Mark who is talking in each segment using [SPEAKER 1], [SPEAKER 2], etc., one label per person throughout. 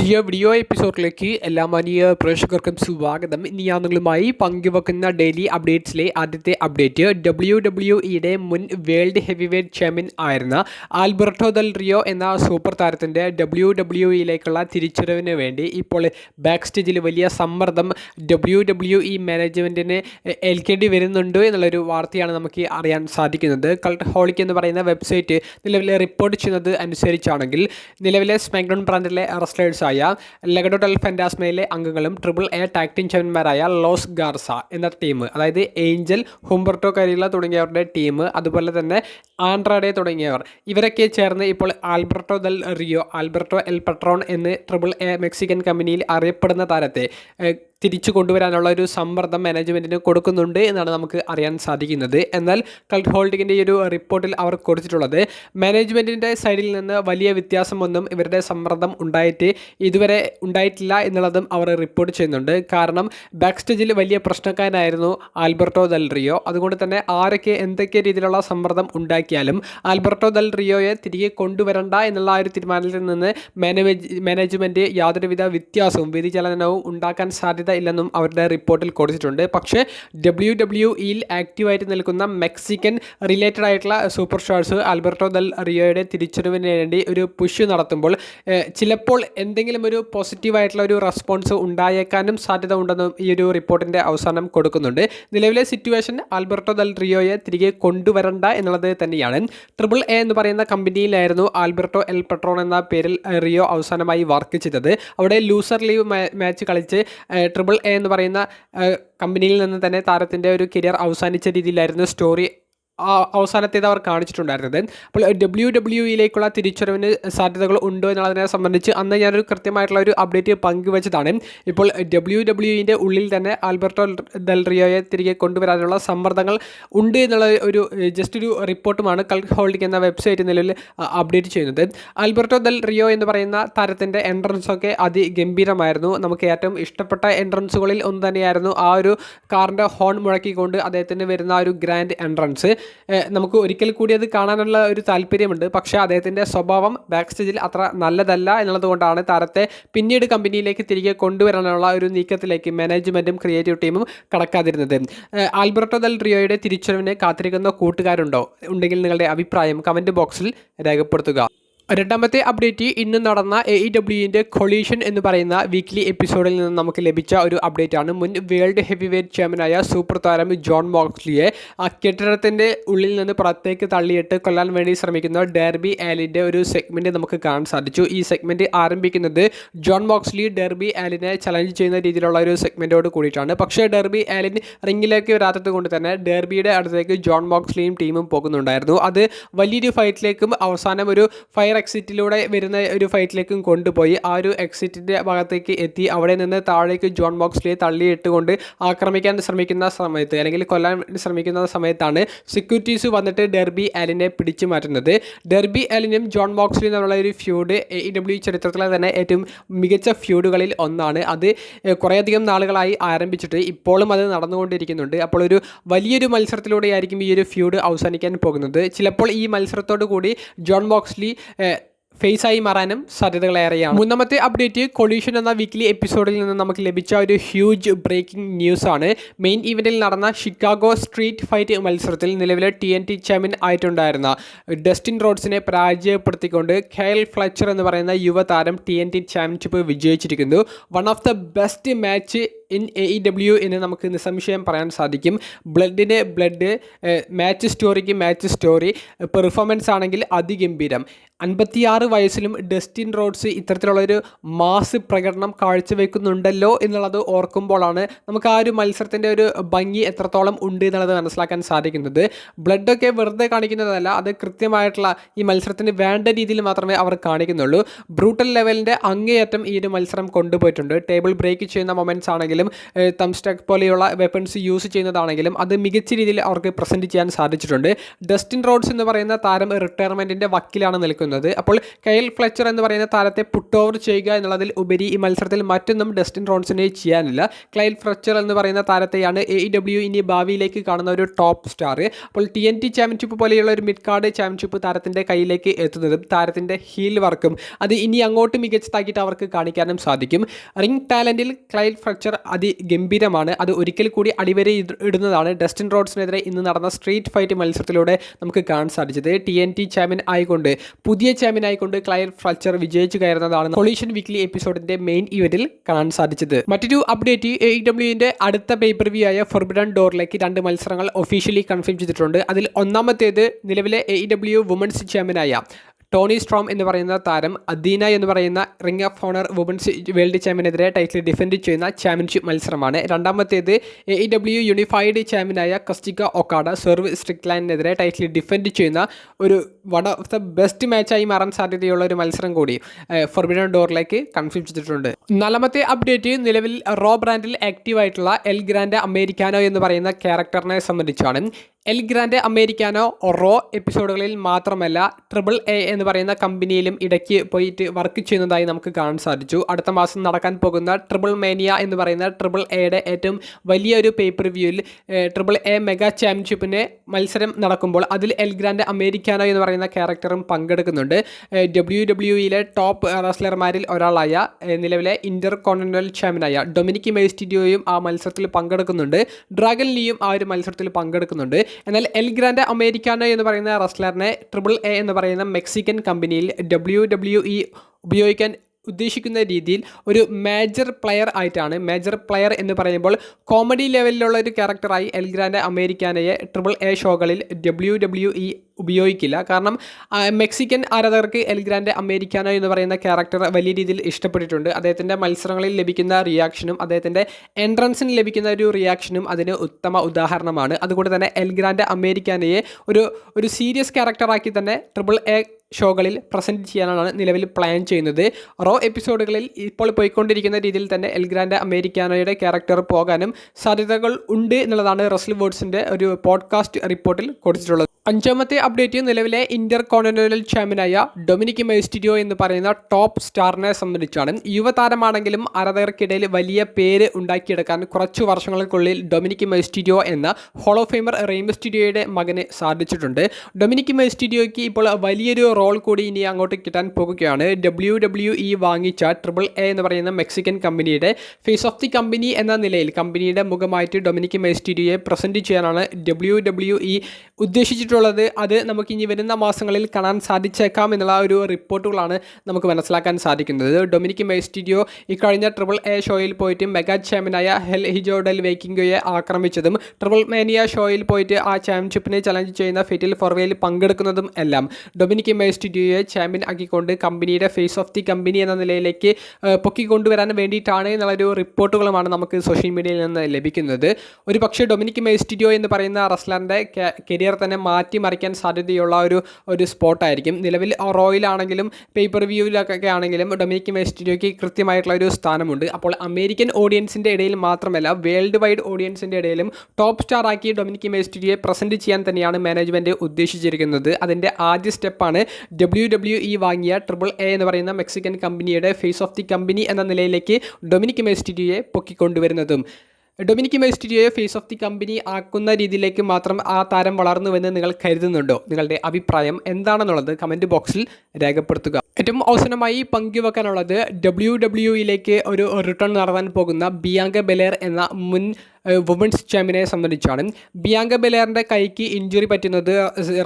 [SPEAKER 1] പുതിയ വീഡിയോ എപ്പിസോഡിലേക്ക് എല്ലാ മാനിയ പ്രേക്ഷകർക്കും സ്വാഗതം. ഇനി ഞാൻ നിങ്ങളുമായി പങ്കുവെക്കുന്ന ഡെയിലി അപ്ഡേറ്റ്സിലെ ആദ്യത്തെ അപ്ഡേറ്റ് ഡബ്ല്യു ഡബ്ല്യു ഇയുടെ മുൻ വേൾഡ് ഹെവി വെയ്റ്റ് ചാമ്പ്യൻ ആയിരുന്ന ആൽബർട്ടോ ദൽ റിയോ എന്ന സൂപ്പർ താരത്തിന്റെ ഡബ്ല്യു ഡബ്ല്യു ഇയിലേക്കുള്ള തിരിച്ചുവരവിന് വേണ്ടി ഇപ്പോൾ ബാക്ക് സ്റ്റേജിൽ വലിയ സമ്മർദ്ദം ഡബ്ല്യു ഡബ്ല്യു ഇ മാനേജ്മെന്റിന് ഏൽക്കേണ്ടി വരുന്നുണ്ട് എന്നുള്ളൊരു വാർത്തയാണ് നമുക്ക് അറിയാൻ സാധിക്കുന്നത്. കൾട്ട് ഹോളിക് എന്ന് പറയുന്ന വെബ്സൈറ്റ് നിലവിലെ റിപ്പോർട്ട് ചെയ്യുന്നത് അനുസരിച്ചാണെങ്കിൽ നിലവിലെ സ്മാക്ഡൗൺ ബ്രാൻഡിലെ റെസ്ലേഴ്സായ ലെഗഡോ ടൽ ഫെൻഡാസ്മയിലെ അംഗങ്ങളും ട്രിപ്പിൾ എ ടാക് ടീം ചാമ്പ്യന്മാരായ ലോസ് ഗാർസ എന്ന ടീം അതായത് ഏഞ്ചൽ ഹുംബർട്ടോ കരില തുടങ്ങിയവരുടെ ടീം അതുപോലെ തന്നെ ആൻഡ്രാഡെ തുടങ്ങിയവർ. ഇവരൊക്കെ ചേർന്ന് ഇപ്പോൾ Alberto Del Rio Alberto El Patron എന്ന് ട്രിപ്പിൾ എ മെക്സിക്കൻ കമ്പനിയിൽ അറിയപ്പെടുന്ന താരത്തെ തിരിച്ചു കൊണ്ടുവരാനുള്ള ഒരു സമ്മർദ്ദം മാനേജ്മെന്റിന് കൊടുക്കുന്നുണ്ട് എന്നാണ് നമുക്ക് അറിയാൻ സാധിക്കുന്നത്. എന്നാൽ കൾട്ട് ഹോൾഡിങ്ങിന്റെ ഈ ഒരു റിപ്പോർട്ടിൽ അവർ കൊടുത്തിട്ടുള്ളത് മാനേജ്മെന്റിന്റെ സൈഡിൽ നിന്ന് വലിയ വ്യത്യാസമൊന്നും ഇവരുടെ സമ്മർദ്ദം ഉണ്ടായിട്ട് ഇതുവരെ ഉണ്ടായിട്ടില്ല എന്നുള്ളതും അവർ റിപ്പോർട്ട് ചെയ്യുന്നുണ്ട്. കാരണം ബാക്ക് സ്റ്റേജിൽ വലിയ പ്രശ്നക്കാരനായിരുന്നു ആൽബർട്ടോ ദൽ റിയോ. അതുകൊണ്ട് തന്നെ ആരൊക്കെ എന്തൊക്കെ രീതിയിലുള്ള സമ്മർദ്ദം ഉണ്ടാക്കിയാലും ആൽബർട്ടോ ദൽ റിയോയെ തിരികെ കൊണ്ടുവരണ്ട എന്നുള്ള ആ ഒരു തീരുമാനത്തിൽ നിന്ന് മാനേജ് മാനേജ്മെന്റ് യാതൊരുവിധ വ്യത്യാസവും വ്യതിചലനവും ഉണ്ടാക്കാൻ സാധ്യത ഇല്ലെന്നും അവരുടെ റിപ്പോർട്ടിൽ കൊടുത്തിട്ടുണ്ട്. പക്ഷേ ഡബ്ല്യു ഡബ്ല്യു ഇയിൽ ആക്റ്റീവായിട്ട് നിൽക്കുന്ന മെക്സിക്കൻ റിലേറ്റഡ് ആയിട്ടുള്ള സൂപ്പർ സ്റ്റാർസ് ആൽബർട്ടോ ദൽ റിയോയുടെ തിരിച്ചറിവിന് വേണ്ടി ഒരു പുഷ് നടത്തുമ്പോൾ ചിലപ്പോൾ എന്തെങ്കിലും ഒരു പോസിറ്റീവായിട്ടുള്ള ഒരു റെസ്പോൺസ് ഉണ്ടായേക്കാനും സാധ്യത ഉണ്ടെന്നും ഈ ഒരു റിപ്പോർട്ടിന്റെ അവസാനം കൊടുക്കുന്നുണ്ട്. നിലവിലെ സിറ്റുവേഷൻ ആൽബർട്ടോ ദൽ റിയോയെ തിരികെ കൊണ്ടുവരണ്ട എന്നുള്ളത് തന്നെയാണ്. ട്രിപ്പിൾ എ എന്ന് പറയുന്ന കമ്പനിയിലായിരുന്നു ആൽബർട്ടോ എൽ പെട്രോൺ എന്ന പേരിൽ റിയോ അവസാനമായി വർക്ക് ചെയ്തത് അവിടെ ലൂസർ ലീവ് മാച്ച് കളിച്ച് ട്രിപ്പിൾ എ എന്ന് പറയുന്ന കമ്പനിയിൽ നിന്ന് തന്നെ താരത്തിന്റെ ഒരു കരിയർ അവസാനിച്ച രീതിയിലായിരുന്നു സ്റ്റോറി അവസാനത്തേത് അവർ കാണിച്ചിട്ടുണ്ടായിരുന്നത്. അപ്പോൾ ഡബ്ല്യു ഡബ്ല്യു ഇയിലേക്കുള്ള തിരിച്ചറിവിന് സാധ്യതകൾ ഉണ്ടോ എന്നുള്ളതിനെ സംബന്ധിച്ച് അന്ന് ഞാനൊരു കൃത്യമായിട്ടുള്ള ഒരു അപ്ഡേറ്റ് പങ്കുവച്ചതാണ്. ഇപ്പോൾ ഡബ്ല്യു ഡബ്ല്യു ഇന്റെ ഉള്ളിൽ തന്നെ ആൽബർട്ടോ ഡെൽറിയോയെ റിയോയെ തിരികെ കൊണ്ടുവരാനുള്ള സമ്മർദ്ദങ്ങൾ ഉണ്ട് എന്നുള്ള ഒരു ജസ്റ്റ് ഒരു റിപ്പോർട്ടുമാണ് കൽ ഹോൾഡിംഗ് എന്ന വെബ്സൈറ്റ് നിലവിൽ അപ്ഡേറ്റ് ചെയ്യുന്നത്. ആൽബർട്ടോ ദൽ റിയോ എന്ന് പറയുന്ന താരത്തിന്റെ എൻട്രൻസ് ഒക്കെ അതിഗംഭീരമായിരുന്നു. നമുക്ക് ഏറ്റവും ഇഷ്ടപ്പെട്ട എൻട്രൻസുകളിൽ ഒന്ന് തന്നെയായിരുന്നു ആ ഒരു കാറിന്റെ ഹോൺ മുഴക്കിക്കൊണ്ട് അദ്ദേഹത്തിന് വരുന്ന ആ ഒരു ഗ്രാൻഡ് എൻട്രൻസ്. നമുക്ക് ഒരിക്കൽ കൂടി അത് കാണാനുള്ള ഒരു താല്പര്യമുണ്ട്. പക്ഷേ അദ്ദേഹത്തിന്റെ സ്വഭാവം ബാക്ക് സ്റ്റേജിൽ അത്ര നല്ലതല്ല എന്നുള്ളതുകൊണ്ടാണ് താരത്തെ പിന്നീട് കമ്പനിയിലേക്ക് തിരികെ കൊണ്ടുവരാനുള്ള ഒരു നീക്കത്തിലേക്ക് മാനേജ്മെന്റും ക്രിയേറ്റീവ് ടീമും കടക്കാതിരുന്നത്. ആൽബർട്ടോ ദൽ റിയോയുടെ തിരിച്ചുവരവിനെ കാത്തിരിക്കുന്ന കൂട്ടുകാരുണ്ടോ? ഉണ്ടെങ്കിൽ നിങ്ങളുടെ അഭിപ്രായം കമന്റ് ബോക്സിൽ രേഖപ്പെടുത്തുക. രണ്ടാമത്തെ അപ്ഡേറ്റ് ഇന്ന് നടന്ന എ ഇ ഡബ്ല്യുവിന്റെ കൊളീഷൻ എന്ന് പറയുന്ന വീക്ക്ലി എപ്പിസോഡിൽ നിന്ന് നമുക്ക് ലഭിച്ച ഒരു അപ്ഡേറ്റ് ആണ്. മുൻ വേൾഡ് ഹെവി വെയ്റ്റ് ചാമ്പ്യനായ സൂപ്പർ താരം ജോൺ മോക്സ്ലിയെ ആ കെട്ടിടത്തിന്റെ ഉള്ളിൽ നിന്ന് പുറത്തേക്ക് തള്ളിയിട്ട് കൊല്ലാൻ വേണ്ടി ശ്രമിക്കുന്ന ഡെർബി ആലിന്റെ ഒരു സെഗ്മെന്റ് നമുക്ക് കാണാൻ സാധിച്ചു. ഈ സെഗ്മെന്റ് ആരംഭിക്കുന്നത് ജോൺ മോക്സ്ലി ഡെർബി ആലിനെ ചലഞ്ച് ചെയ്യുന്ന രീതിയിലുള്ള ഒരു സെഗ്മെന്റോട് കൂടിയിട്ടാണ്. പക്ഷേ ഡെർബി ആലിൻ റിങ്ങിലേക്ക് വരാത്തത് കൊണ്ട് തന്നെ ഡെർബിയുടെ അടുത്തേക്ക് ജോൺ മോക്സ്ലിയും ടീമും പോകുന്നുണ്ടായിരുന്നു. അത് വലിയൊരു ഫൈറ്റിലേക്കും അവസാനം ഒരു ഫയർ എക്സിറ്റിലൂടെ വരുന്ന ഒരു ഫൈറ്റിലേക്കും കൊണ്ടുപോയി. ആ ഒരു എക്സിറ്റിന്റെ ഭാഗത്തേക്ക് എത്തി. അവിടെ നിന്ന് താഴേക്ക് ജോൺ ബോക്സ്ലിയെ തള്ളിയിട്ടുകൊണ്ട് ആക്രമിക്കാൻ ശ്രമിക്കുന്ന സമയത്ത് അല്ലെങ്കിൽ കൊല്ലാൻ ശ്രമിക്കുന്ന സമയത്താണ് സെക്യൂരിറ്റീസ് വന്നിട്ട് ഡെർബി അലിനെ പിടിച്ചു മാറ്റുന്നത്. ഡെർബി അലിനും ജോൺ ബോക്സ്ലിയും തമ്മിലുള്ള ഒരു ഫ്യൂഡ് ഇ ഡബ്ല്യു ചരിത്രത്തിലെ തന്നെ ഏറ്റവും മികച്ച ഫ്യൂഡുകളിൽ ഒന്നാണ്. അത് കുറേയധികം നാളുകളായി ആരംഭിച്ചിട്ട് ഇപ്പോഴും അത് നടന്നുകൊണ്ടിരിക്കുന്നുണ്ട്. അപ്പോൾ ഒരു വലിയൊരു മത്സരത്തിലൂടെയായിരിക്കും ഈ ഒരു ഫ്യൂഡ് അവസാനിക്കാൻ പോകുന്നത്. ചിലപ്പോൾ ഈ മത്സരത്തോടു കൂടി ജോൺ ബോക്സ്ലി ഏഹ്, ആയി മാറാനും സാധ്യതകളേറെയാണ്. മൂന്നാമത്തെ അപ്ഡേറ്റ് കൊളീഷൻ എന്ന വീക്ക്ലി എപ്പിസോഡിൽ നിന്ന് നമുക്ക് ലഭിച്ച ഒരു ഹ്യൂജ് ബ്രേക്കിംഗ് ന്യൂസ് ആണ്. മെയിൻ ഇവന്റിൽ നടന്ന ഷിക്കാഗോ സ്ട്രീറ്റ് ഫൈറ്റ് മത്സരത്തിൽ നിലവിലെ ടി എൻ ടി ചാമ്പ്യൻ ആയിട്ടുണ്ടായിരുന്ന ഡസ്റ്റിൻ റോഡ്സിനെ പരാജയപ്പെടുത്തിക്കൊണ്ട് കെയൽ ഫ്ലച്ചർ എന്ന് പറയുന്ന യുവതാരം T N T championship വിജയിച്ചിരിക്കുന്നു. One of the best match in A E W എന്ന് നമുക്ക് നിസ്സംശയം പറയാൻ സാധിക്കും. ബ്ലഡിന് ബ്ലഡ് മാച്ച് സ്റ്റോറിക്ക് മാച്ച് സ്റ്റോറി പെർഫോമൻസ് ആണെങ്കിൽ അതിഗംഭീരം. അൻപത്തിയാറ് വയസ്സിലും ഡസ്റ്റിൻ റോഡ്സ് ഇത്തരത്തിലുള്ളൊരു മാസ് പ്രകടനം കാഴ്ചവെക്കുന്നുണ്ടല്ലോ എന്നുള്ളത് ഓർക്കുമ്പോഴാണ് നമുക്ക് ആ ഒരു മത്സരത്തിന്റെ ഒരു ഭംഗി എത്രത്തോളം ഉണ്ട് എന്നുള്ളത് മനസ്സിലാക്കാൻ സാധിക്കുന്നത്. ബ്ലഡൊക്കെ വെറുതെ കാണിക്കുന്നതല്ല അത് കൃത്യമായിട്ടുള്ള ഈ മത്സരത്തിന് വേണ്ട രീതിയിൽ മാത്രമേ അവർ കാണിക്കുന്നുള്ളൂ. ബ്രൂട്ടൽ ലെവലിന്റെ അങ്ങേയറ്റം ഈ ഒരു മത്സരം കൊണ്ടുപോയിട്ടുണ്ട്. ടേബിൾ ബ്രേക്ക് ചെയ്യുന്ന മൊമെന്റ്സ് ആണെങ്കിലും ചെയ്യുന്നതാണെങ്കിലും തംസ്റ്റക് പോലെയുള്ള വെപ്പൺസ് യൂസ് ചെയ്യുന്നതാണെങ്കിലും അത് മികച്ച രീതിയിൽ അവർക്ക് പ്രസന്റ് ചെയ്യാൻ സാധിച്ചിട്ടുണ്ട്. ഡസ്റ്റിൻ റോഡ്സ് എന്ന് പറയുന്ന താരം റിട്ടയർമെന്റിന്റെ വക്കിലാണ് നിൽക്കുന്നത്. അപ്പോൾ കെയൽ ഫ്ലെച്ചർ എന്ന് പറയുന്ന താരത്തെ പുട്ട് ഓവർ ചെയ്യുക എന്നുള്ളതിൽ ഉപരി ഈ മത്സരത്തിൽ മറ്റൊന്നും ഡസ്റ്റിൻ റോൺസിനെ ചെയ്യാനില്ല. ക്ലൈൽ ഫ്ലെച്ചർ എന്ന് പറയുന്ന താരത്തെയാണ് എ ഡബ്ല്യു ഇനി ഭാവിയിലേക്ക് കാണുന്ന ഒരു ടോപ്പ് സ്റ്റാർ അപ്പോൾ ടി എൻ ടി ചാമ്പ്യൻഷിപ്പ് പോലെയുള്ള ഒരു മിഡ് കാർഡ് ചാമ്പ്യൻഷിപ്പ് താരത്തിന്റെ കയ്യിലേക്ക് എത്തുന്നതും താരത്തിന്റെ ഹീൽ വർക്കും അത് ഇനി അങ്ങോട്ട് മികച്ചതാക്കിയിട്ട് അവർക്ക് കാണിക്കാനും സാധിക്കും. റിംഗ് ടാലന്റിൽ ക്ലൈൽ ഫ്രക്ചർ അതിഗംഭീരമാണ്. അത് ഒരിക്കൽ കൂടി അടിവരെ ഇടുന്നതാണ്. ഡസ്റ്റിൻ റോഡ്സിനെതിരെ ഇന്ന് നടന്ന സ്ട്രീറ്റ് ഫൈറ്റ് മത്സരത്തിലൂടെ നമുക്ക് കാണാൻ സാധിച്ചത്. ടി എൻ ടി ചാമ്പ്യൻ ആയിക്കൊണ്ട് പുതിയ ചാമ്പ്യൻ ആയിക്കൊണ്ട് ക്ലയർ ഫ്ലച്ചർ വിജയിച്ചു കയറുന്നതാണ് കൊളീഷൻ വീക്ക്ലി എപ്പിസോഡിന്റെ മെയിൻ ഇവന്റിൽ കാണാൻ സാധിച്ചത്. മറ്റൊരു അപ്ഡേറ്റ് എ ഡബ്ല്യുവിന്റെ അടുത്ത പേപ്പർ വ്യൂ ആയ ഫോർബിഡൻ ഡോറിലേക്ക് രണ്ട് മത്സരങ്ങൾ ഒഫീഷ്യലി കൺഫേം ചെയ്തിട്ടുണ്ട്. അതിൽ ഒന്നാമത്തേത് നിലവിലെ എ ഡബ്ല്യു വുമൻസ് ചാമ്പ്യനായ ടോണി സ്ട്രോം എന്ന് പറയുന്ന താരം അദീന എന്ന് പറയുന്ന ring of honor women's world ചാമ്പ്യനെതിരെ title defend ചെയ്യുന്ന ചാമ്പ്യൻഷിപ്പ് മത്സരമാണ്. രണ്ടാമത്തേത് എ ഇ ഡബ്ല്യു യൂണിഫൈഡ് ചാമ്പ്യനായ കസ്റ്റിക്ക ഒക്കാഡ സെർവ് സ്ട്രിക്ലാൻഡിനെതിരെ ടൈറ്റിൽ ഡിഫെൻഡ് ചെയ്യുന്ന ഒരു വൺ ഓഫ് ദ ബെസ്റ്റ് മാച്ചായി മാറാൻ സാധ്യതയുള്ള ഒരു മത്സരം കൂടി ഫോർബിഡൻ ഡോറിലേക്ക് കൺഫ്യൂം ചെയ്തിട്ടുണ്ട്. നാലാമത്തെ അപ്ഡേറ്റ് നിലവിൽ റോ ബ്രാൻഡിൽ ആക്റ്റീവ് ആയിട്ടുള്ള എൽ ഗ്രാൻഡ് അമേരിക്കാനോ എന്ന് പറയുന്ന ക്യാരക്ടറിനെ സംബന്ധിച്ചാണ്. എൽ ഗ്രാൻഡ് അമേരിക്കാനോ റോ എപ്പിസോഡുകളിൽ മാത്രമല്ല ട്രിപ്പിൾ എ എന്ന് പറയുന്ന കമ്പനിയിലും ഇടയ്ക്ക് പോയിട്ട് വർക്ക് ചെയ്യുന്നതായി നമുക്ക് കാണാൻ സാധിച്ചു. അടുത്ത മാസം നടക്കാൻ പോകുന്ന ട്രിപ്പിൾ മേനിയ എന്ന് പറയുന്ന ട്രിപ്പിൾ എയുടെ ഏറ്റവും വലിയൊരു പേപ്പർ വ്യൂവിൽ ട്രിപ്പിൾ എ മെഗാ ചാമ്പ്യൻഷിപ്പിന് മത്സരം നടക്കുമ്പോൾ അതിൽ എൽ ഗ്രാൻഡ് അമേരിക്കാനോ എന്ന് പറയുന്ന ക്യാരക്ടറും പങ്കെടുക്കുന്നുണ്ട്. ഡബ്ല്യു ഡബ്ല്യുയിലെ ടോപ്പ് റെസ്ലർമാരിൽ ഒരാളായ നിലവിലെ ഇന്റർ കോണ്ടിനൽ ചാമ്പ്യനായ ഡൊമിനിക് മേസ്റ്റിഡിയോയും ആ മത്സരത്തിൽ പങ്കെടുക്കുന്നുണ്ട്. ഡ്രാഗൻ ലീയും ആ ഒരു മത്സരത്തിൽ പങ്കെടുക്കുന്നുണ്ട്. എന്നാൽ എൽ ഗ്രാൻഡ് അമേരിക്കാനോ എന്ന് പറയുന്ന റെസ്ലറിനെ ട്രിപ്പിൾ എ എന്ന് പറയുന്ന മെക്സിക്കൻ കമ്പനിയിൽ ഡബ്ല്യു ഡബ്ല്യു ഇ ഉപയോഗിക്കാൻ ഉദ്ദേശിക്കുന്ന രീതിയിൽ ഒരു മേജർ പ്ലെയർ ആയിട്ടാണ്. മേജർ പ്ലെയർ എന്ന് പറയുമ്പോൾ കോമഡി ലെവലിലുള്ള ഒരു ക്യാരക്ടറായി എൽഗ്രാന്റെ അമേരിക്കാനയെ ട്രിപ്പിൾ എ ഷോകളിൽ ഡബ്ല്യു ഡബ്ല്യു ഇ ഉപയോഗിക്കില്ല. കാരണം മെക്സിക്കൻ ആരാധകർക്ക് എൽഗ്രാന്റെ അമേരിക്കാന എന്ന് പറയുന്ന ക്യാരക്ടർ വലിയ രീതിയിൽ ഇഷ്ടപ്പെട്ടിട്ടുണ്ട്. അദ്ദേഹത്തിന്റെ മത്സരങ്ങളിൽ ലഭിക്കുന്ന റിയാക്ഷനും അദ്ദേഹത്തിന്റെ എൻട്രൻസിന് ലഭിക്കുന്ന ഒരു റിയാക്ഷനും അതിന് ഉത്തമ ഉദാഹരണമാണ്. അതുകൊണ്ട് തന്നെ എൽഗ്രാന്റെ അമേരിക്കാനയെ ഒരു ഒരു സീരിയസ് ക്യാരക്ടറാക്കി തന്നെ ട്രിപ്പിൾ എ ഷോകളിൽ പ്രസന്റ് ചെയ്യാനാണ് നിലവിൽ പ്ലാൻ ചെയ്യുന്നത്. റോ എപ്പിസോഡുകളിൽ ഇപ്പോൾ പോയിക്കൊണ്ടിരിക്കുന്ന രീതിയിൽ തന്നെ എൽഗ്രാൻഡ് അമേരിക്കാനോയുടെ ക്യാരക്ടർ പോകാനും സാധ്യതകൾ ഉണ്ട് എന്നുള്ളതാണ് റസ്ൽ വേർഡ്സിന്റെ ഒരു പോഡ്കാസ്റ്റ് റിപ്പോർട്ടിൽ കൊടുത്തിട്ടുള്ളത്. അഞ്ചാമത്തെ അപ്ഡേറ്റ് നിലവിലെ ഇന്റർ കോണ്ടിനെന്റൽ ചാമ്പ്യനായ ഡൊമിനിക് മെസ്റ്റിഡിയോ എന്ന് പറയുന്ന ടോപ്പ് സ്റ്റാറിനെ സംബന്ധിച്ചാണ്. യുവതാരമാണെങ്കിലും ആരാധകർക്കിടയിൽ വലിയ പേര് ഉണ്ടാക്കിയെടുക്കാൻ കുറച്ചു വർഷങ്ങൾക്കുള്ളിൽ ഡൊമിനിക് മെസ്റ്റിഡിയോ എന്ന ഹോളോ ഫേമർ റെയിം സ്റ്റുഡിയോയുടെ മകന് സാധിച്ചിട്ടുണ്ട്. ഡൊമിനിക് മെസ്റ്റിഡിയോയ്ക്ക് ഇപ്പോൾ വലിയൊരു റോൾ കൂടി ഇനി അങ്ങോട്ട് കിട്ടാൻ പോകുകയാണ്. ഡബ്ല്യു ഡബ്ല്യു ഇ വാങ്ങിച്ച ട്രിപ്പിൾ എ എന്ന് പറയുന്ന മെക്സിക്കൻ കമ്പനിയുടെ ഫേസ് ഓഫ് ദി കമ്പനി എന്ന നിലയിൽ കമ്പനിയുടെ മുഖമായിട്ട് ഡൊമിനിക് മെസ്റ്റിഡിയോയെ പ്രസന്റ് ചെയ്യാനാണ് ഡബ്ല്യു ഡബ്ല്യു ഇ ഉദ്ദേശിച്ചിട്ടുള്ളത്. അത് നമുക്ക് ഇനി വരുന്ന മാസങ്ങളിൽ കാണാൻ സാധിച്ചേക്കാം എന്നുള്ള ഒരു റിപ്പോർട്ടുകളാണ് നമുക്ക് മനസ്സിലാക്കാൻ സാധിക്കുന്നത്. ഡൊമിനിക് മെസ്റ്റിഡിയോ ഇക്കഴിഞ്ഞ ട്രിപ്പിൾ എ ഷോയിൽ പോയിട്ട് മെഗാ ചാമ്പ്യനായ ഹെൽ ഹിജോഡൽ വേക്കിംഗോയെ ആക്രമിച്ചതും ട്രിപ്പിൾ മേനിയ ഷോയിൽ പോയിട്ട് ആ ചാമ്പ്യൻഷിപ്പിനെ ചലഞ്ച് ചെയ്യുന്ന ഫെറ്റിൽ ഫോർവേയിൽ പങ്കെടുക്കുന്നതും എല്ലാം ഡൊമിനിക് മെസ്റ്റിഡിയോയെ ചാമ്പ്യൻ ആക്കിക്കൊണ്ട് കമ്പനിയുടെ ഫേസ് ഓഫ് ദി കമ്പനി എന്ന നിലയിലേക്ക് പൊക്കിക്കൊണ്ടുവരാൻ വേണ്ടിയിട്ടാണ് എന്നുള്ളൊരു റിപ്പോർട്ടുകളുമാണ് നമുക്ക് സോഷ്യൽ മീഡിയയിൽ നിന്ന് ലഭിക്കുന്നത്. ഒരു പക്ഷേ ഡൊമിനിക് മെസ്റ്റിഡിയോ എന്ന് പറയുന്ന റസ്ലറിന്റെ കരിയർ തന്നെ മാറ്റിമറിക്കാൻ സാധ്യതയുള്ള ഒരു ഒരു സ്പോട്ടായിരിക്കും. നിലവിൽ റോയിലാണെങ്കിലും പേപ്പർ വ്യൂവിലൊക്കെ ആണെങ്കിലും ഡൊമിനിക് മെസ്റ്റീരിയോയ്ക്ക് കൃത്യമായിട്ടുള്ള ഒരു സ്ഥാനമുണ്ട്. അപ്പോൾ അമേരിക്കൻ ഓഡിയൻസിന്റെ ഇടയിൽ മാത്രമല്ല വേൾഡ് വൈഡ് ഓഡിയൻസിന്റെ ഇടയിലും ടോപ്പ് സ്റ്റാർ ആക്കി ഡൊമിനിക് മെസ്റ്റീരിയെ പ്രസന്റ് ചെയ്യാൻ തന്നെയാണ് മാനേജ്മെന്റ് ഉദ്ദേശിച്ചിരിക്കുന്നത്. അതിന്റെ ആദ്യ സ്റ്റെപ്പാണ് ഡബ്ല്യു ഡബ്ല്യു ഇ വാങ്ങിയ ട്രിപ്പിൾ എ എന്ന് പറയുന്ന മെക്സിക്കൻ കമ്പനിയുടെ ഫേസ് ഓഫ് ദി കമ്പനി എന്ന നിലയിലേക്ക് ഡൊമിനിക് മെസ്റ്റീരിയെ പൊക്കിക്കൊണ്ടുവരുന്നതും. ഡൊമിനിക് മെസ്റ്റിഡിയോയെ ഫേസ് ഓഫ് ദി കമ്പനി ആക്കുന്ന രീതിയിലേക്ക് മാത്രം ആ താരം വളർന്നുവെന്ന് നിങ്ങൾ കരുതുന്നുണ്ടോ? നിങ്ങളുടെ അഭിപ്രായം എന്താണെന്നുള്ളത് കമന്റ് ബോക്സിൽ രേഖപ്പെടുത്തുക. ഏറ്റവും അവസാനമായി പങ്കുവെക്കാനുള്ളത് ഡബ്ല്യു ഡബ്ല്യുയിലേക്ക് ഒരു റിട്ടേൺ നടത്താൻ പോകുന്ന ബിയാങ്ക ബെലേർ എന്ന മുൻ വുമൻസ് ചാമ്പ്യനെ സംബന്ധിച്ചാണ്. ബിയാങ്ക ബെലേറിന്റെ കൈക്ക് ഇഞ്ചുറി പറ്റുന്നത്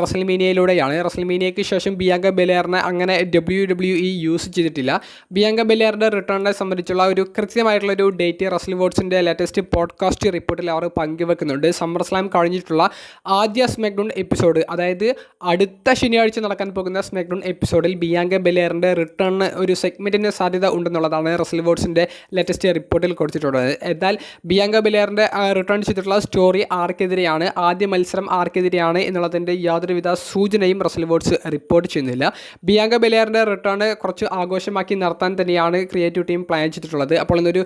[SPEAKER 1] റസൽമീനിയയിലൂടെയാണ്. റസൽമീനിയയ്ക്ക് ശേഷം ബിയാങ്ക ബെലേറിനെ അങ്ങനെ ഡബ്ല്യു ഡബ്ല്യു ഇ യൂസ് ചെയ്തിട്ടില്ല. ബിയാങ്ക ബെലേറിന്റെ റിട്ടേണിനെ സംബന്ധിച്ചുള്ള ഒരു കൃത്യമായിട്ടുള്ള ഒരു ഡേറ്റ് റസൽ വോട്ട്സിന്റെ ലേറ്റസ്റ്റ് പോഡ്കാസ്റ്റ് റിപ്പോർട്ടിൽ അവർ പങ്കുവെക്കുന്നുണ്ട്. സമ്മർ സ്ലാം കഴിഞ്ഞിട്ടുള്ള ആദ്യ സ്മാക്ഡൗൺ എപ്പിസോഡ് അതായത് അടുത്ത ശനിയാഴ്ച നടക്കാൻ പോകുന്ന സ്മാക്ഡൗൺ എപ്പിസോഡിൽ ബിയാങ്ക ബെലേറിന്റെ റിട്ടേണിന് ഒരു സെഗ്മെന്റിന് സാധ്യത ഉണ്ടെന്നുള്ളതാണ് റസൽ വോട്സിന്റെ ലേറ്റസ്റ്റ് റിപ്പോർട്ടിൽ കൊടുത്തിട്ടുള്ളത്. എന്നാൽ ബിയാങ്ക ബെലെയറിന്റെ റിട്ടേൺ ചെയ്തിട്ടുള്ള സ്റ്റോറി ആർക്കെതിരെയാണ് ആദ്യ മത്സരം ആർക്കെതിരെയാണ് എന്നുള്ളതിന്റെ യാതൊരുവിധ സൂചനയും റസൽ വേർഡ്സ് റിപ്പോർട്ട് ചെയ്യുന്നില്ല. ബിയാങ്ക ബെലിയറിന്റെ റിട്ടേൺ കുറച്ച് ആഘോഷമാക്കി നടത്താൻ തന്നെയാണ് ക്രിയേറ്റീവ് ടീം പ്ലാൻ ചെയ്തിട്ടുള്ളത്. അപ്പോൾ ഇന്നൊരു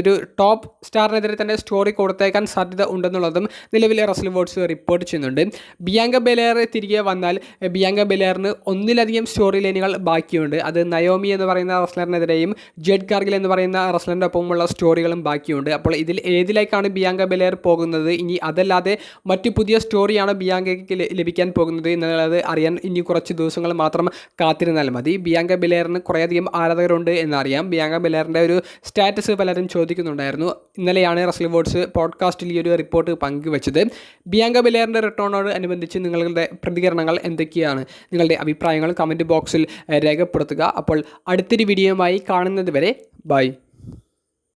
[SPEAKER 1] ഒരു ടോപ്പ് സ്റ്റാറിനെതിരെ തന്നെ സ്റ്റോറി കൊടുത്തേക്കാൻ സാധ്യത ഉണ്ടെന്നുള്ളതും നിലവിലെ റസൽ വേർഡ്സ് റിപ്പോർട്ട് ചെയ്യുന്നുണ്ട്. ബിയാങ്ക ബെലേർ തിരികെ വന്നാൽ ബിയാങ്ക ബെലേറിന് ഒന്നിലധികം സ്റ്റോറി ലൈനുകൾ ബാക്കിയുണ്ട്. അത് നയോമി എന്ന് പറയുന്ന റസ്ലറിനെതിരെയും ജെഡ് കാർഗിൽ എന്ന് പറയുന്ന റസ്ലറിന്റെ ഒപ്പമുള്ള സ്റ്റോറികളും ബാക്കിയുണ്ട്. അപ്പോൾ ഇതിൽ ഏതിലേക്കാണ് ബിയാങ്ക ബെലേർ പോകുന്നത്. ഇനി അതല്ലാതെ മറ്റു പുതിയ സ്റ്റോറിയാണ് ബിയാങ്കയ്ക്ക് ലഭിക്കാൻ പോകുന്നത് എന്നുള്ളത് അറിയാൻ ഇനി കുറച്ച് ദിവസങ്ങൾ മാത്രം കാത്തിരുന്നാൽ മതി. ബിയാങ്ക ബെലെയറിന് കുറേയധികം ആരാധകരുണ്ട് എന്നറിയാം. ബിയാങ്ക ബെലെയറിന്റെ ഒരു സ്റ്റാറ്റസ് പലരും ചോദിക്കുന്നുണ്ടായിരുന്നു. ഇന്നലെയാണ് റസ്ലി വോട്സ് പോഡ്കാസ്റ്റിൽ ഈ ഒരു റിപ്പോർട്ട് പങ്കുവച്ചത്. ബിയാങ്ക ബെലെയറിന്റെ റിട്ടേണോട് അനുബന്ധിച്ച് നിങ്ങളുടെ പ്രതികരണങ്ങൾ എന്തൊക്കെയാണ്? നിങ്ങളുടെ അഭിപ്രായങ്ങൾ കമന്റ് ബോക്സിൽ രേഖപ്പെടുത്തുക. അപ്പോൾ അടുത്തൊരു വീഡിയോയുമായി കാണുന്നത് വരെ ബൈ.